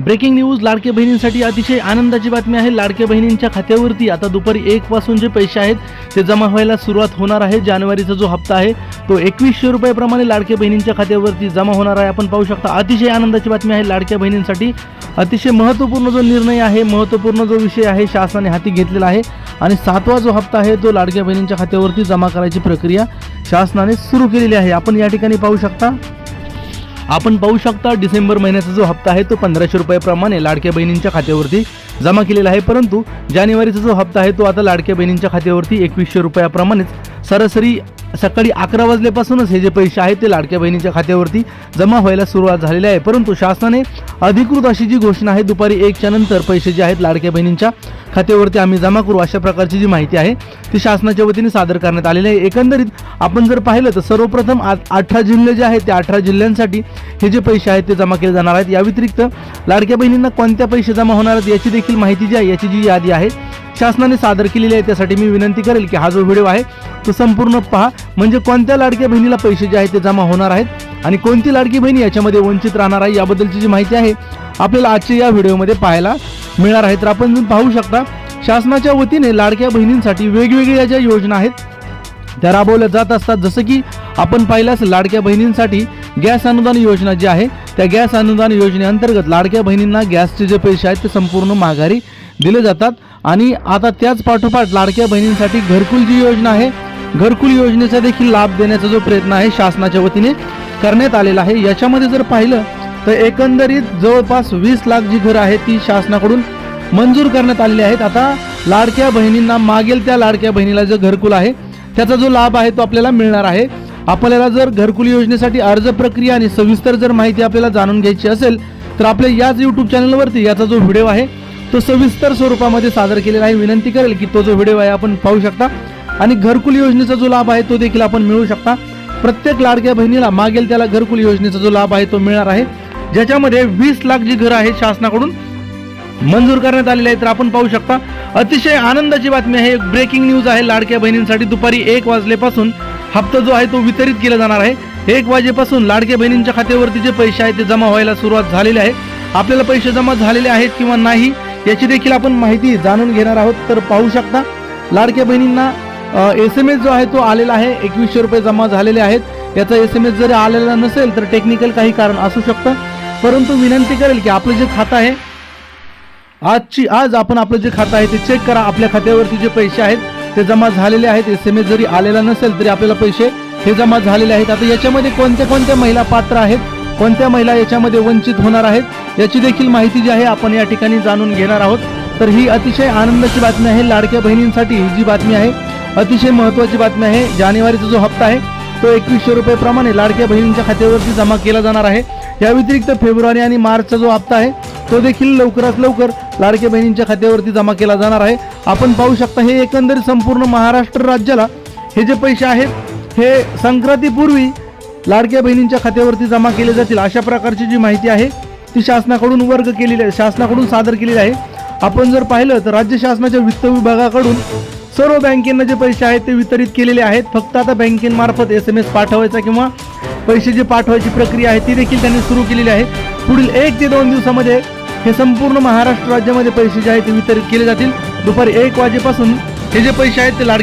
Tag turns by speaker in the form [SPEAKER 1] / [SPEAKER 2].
[SPEAKER 1] Breaking news लाडके बहिणींसाठी अतिशय आनंदाची बातमी आहे. लाडके बहिणींच्या खात्यावरती आता दुपारी एक पासून जे पैसे आहेत ते जमा व्हायला सुरुवात होणार आहे. जानेवारीचा जो हप्ता आहे तो एकवीसशे रुपयाप्रमाणे लाडके बहिणींच्या खात्यावरती जमा होणार आहे. आपण पाहू शकता अतिशय आनंदाची बातमी आहे. लाडक्या बहिणींसाठी अतिशय महत्त्वपूर्ण जो निर्णय आहे महत्त्वपूर्ण जो विषय आहे शासनाने हाती घेतलेला आहे. आणि सातवा जो हप्ता आहे तो लाडक्या बहिणींच्या खात्यावरती जमा करायची प्रक्रिया शासनाने सुरू केलेली आहे. आपण या ठिकाणी पाहू शकता आपण पाहू शकता डिसेंबर महिन्याचा जो हप्ता आहे तो पंधराशे रुपयाप्रमाणे लाडक्या बहिणींच्या खात्यावरती जमा केलेला आहे. परंतु जानेवारीचा जो हप्ता आहे तो आता लाडक्या बहिणींच्या खात्यावरती एकवीसशे रुपयाप्रमाणेच सरासरी सकाळी अकरा वाजल्यापासूनच हे जे पैसे आहेत ते लाडक्या बहिणीच्या खात्यावरती जमा व्हायला सुरुवात झालेली आहे. परंतु शासनाने अधिकृत अशी जी घोषणा आहे दुपारी एकच्या नंतर पैसे जे आहेत लाडक्या बहिणींच्या खात्यावरती आम्ही जमा करू अशा प्रकारची जी माहिती आहे ती शासनाच्या वतीने सादर करण्यात आलेली आहे. एकंदरीत आपण जर पाहिलं तर सर्वप्रथम अठरा जिल्हे जे आहेत त्या अठरा जिल्ह्यांसाठी हे जे पैसे आहेत ते जमा केले जाणार आहेत. या व्यतिरिक्त लाडक्या बहिणींना कोणत्या पैसे जमा होणार आहेत याची देखील माहिती जी आहे याची जी यादी आहे शासनाने सादर केलेली आहे त्यासाठी मी विनंती करेल की हा जो व्हिडिओ आहे तो संपूर्ण पहा. म्हणजे कोणत्या लाडक्या बहिणीला पैसे जे आहेत ते जमा होणार आहेत आणि कोणती लाडकी बहिणी याच्यामध्ये वंचित राहणार आहे याबद्दलची जी माहिती आहे आपल्याला आजच्या या व्हिडिओमध्ये पाहायला मिळणार आहे तर आपण पाहू शकता शासनाच्या वतीने लाडक्या बहिणींसाठी वेगवेगळ्या ज्या योजना आहेत त्या राबवल्या जात असतात. जसं की आपण पाहिल्यास लाडक्या बहिणींसाठी गॅस अनुदान योजना जी आहे त्या गॅस अनुदान योजनेअंतर्गत लाडक्या बहिणींना गॅसचे जे पैसे आहेत ते संपूर्ण माघारी दिले जातात. आणि आता त्याच पाठोपाठ लाडक्या बहिणींसाठी घरकुल जी योजना आहे घरकुल योजनेचा देखील लाभ देण्याचा जो प्रयत्न आहे शासनाच्या वतीने करण्यात आलेला आहे. याच्यामध्ये जर पाहिलं तर एकंदरीत जवळपास वीस लाख जी घरं आहेत ती शासनाकडून मंजूर करण्यात आलेली आहेत. आता लाडक्या बहिणींना मागेल त्या लाडक्या बहिणीला जो घरकुल आहे त्याचा जो लाभ आहे तो आपल्याला मिळणार आहे. आपल्याला जर घरकुल योजनेसाठी अर्ज प्रक्रिया आणि सविस्तर जर माहिती आपल्याला जाणून घ्यायची असेल तर आपल्या याच यूट्यूब चॅनलवरती याचा जो व्हिडिओ आहे तो सविस्तर स्वरूपामध्ये सादर केलेला आहे. विनंती करेल की तो जो व्हिडिओ आहे आपण पाहू शकता. आणि घरकुल योजनेचा जो लाभ आहे तो देखील आपण मिळू शकता. प्रत्येक लाडक्या बहिणीला मागेल त्याला घरकुल योजनेचा जो लाभ आहे तो मिळणार आहे. ज्याच्यामध्ये वीस लाख जी घरं आहेत शासनाकडून मंजूर करण्यात आलेले आहे तर आपण पाहू शकता. अतिशय आनंदाची बातमी आहे. एक ब्रेकिंग न्यूज आहे. लाडक्या बहिणींसाठी दुपारी एक वाजलेपासून हप्ता जो आहे तो वितरित केला जाणार आहे. एक वाजेपासून लाडक्या बहिणींच्या खात्यावरती जे पैसे आहेत ते जमा व्हायला सुरुवात झालेली आहे. आपल्याला पैसे जमा झालेले आहेत किंवा नाही याची देखील आपण माहिती जाणून घेणार आहोत. तर पाहू शकता लाडक्या बहिणींना एस एम एस जो आहे तो आलेला आहे. एकवीसशे रुपये जमा झालेले आहेत. याचा एस एम एस जरी आलेला नसेल तर टेक्निकल काही कारण असू शकतं. परंतु विनंती करेल की आपलं जे खातं आहे आजची आज आपण आपलं जे खातं आहे ते चेक करा. आपल्या खात्यावरती जे पैसे आहेत ते जमा झालेले आहेत. एस एम एस जरी आलेला नसेल तरी आपल्याला पैसे हे जमा झालेले आहेत. आता याच्यामध्ये कोणत्या कोणत्या महिला पात्र आहेत? कोणत्या महिला याच्यामध्ये वंचित होणार आहेत? याची देखील माहिती जी आहे आपण या ठिकाणी जाणून घेणार आहोत. तर ही अतिशय आनंदाची बातमी आहे. लाडक्या बहिणींसाठी ही जी बातमी आहे अतिशय महत्त्वाची बातमी आहे. जानेवारीचा जो हप्ता आहे तो एकवीसशे रुपयेप्रमाणे लाडक्या बहिणींच्या खात्यावरती जमा केला जाणार आहे. या व्यतिरिक्त फेब्रुवारी आणि मार्चचा जो हप्ता आहे तो देखील लवकरात लवकर लाडक्या बहिणींच्या खात्यावरती जमा केला जाणार आहे. आपण पाहू शकता हे एकंदरीत संपूर्ण महाराष्ट्र राज्याला हे जे पैसे आहेत हे संक्रांतीपूर्वी लाडक्या बहिणींच्या खात्यावरती जमा केले जातील अशा प्रकारची जी माहिती आहे ती शासनाकडून वर्ग केलेली आहे शासनाकडून सादर केलेली आहे. आपण जर पाहिलं तर राज्य शासनाच्या वित्त विभागाकडून सर्व बँकेंना जे पैसे आहेत ते वितरित केलेले आहेत. फक्त आता बँकेमार्फत एस एम एस पाठवायचा किंवा पैसे जे पाठवायची प्रक्रिया आहे ती देखील त्यांनी सुरू केलेली आहे. पुढील एक ते दोन दिवसामध्ये हे संपूर्ण महाराष्ट्र राज्यामध्ये पैसे जे आहेत ते वितरित केले जातील. दुपारी एक वाजेपासून हे जे पैसे आहेत ते लाड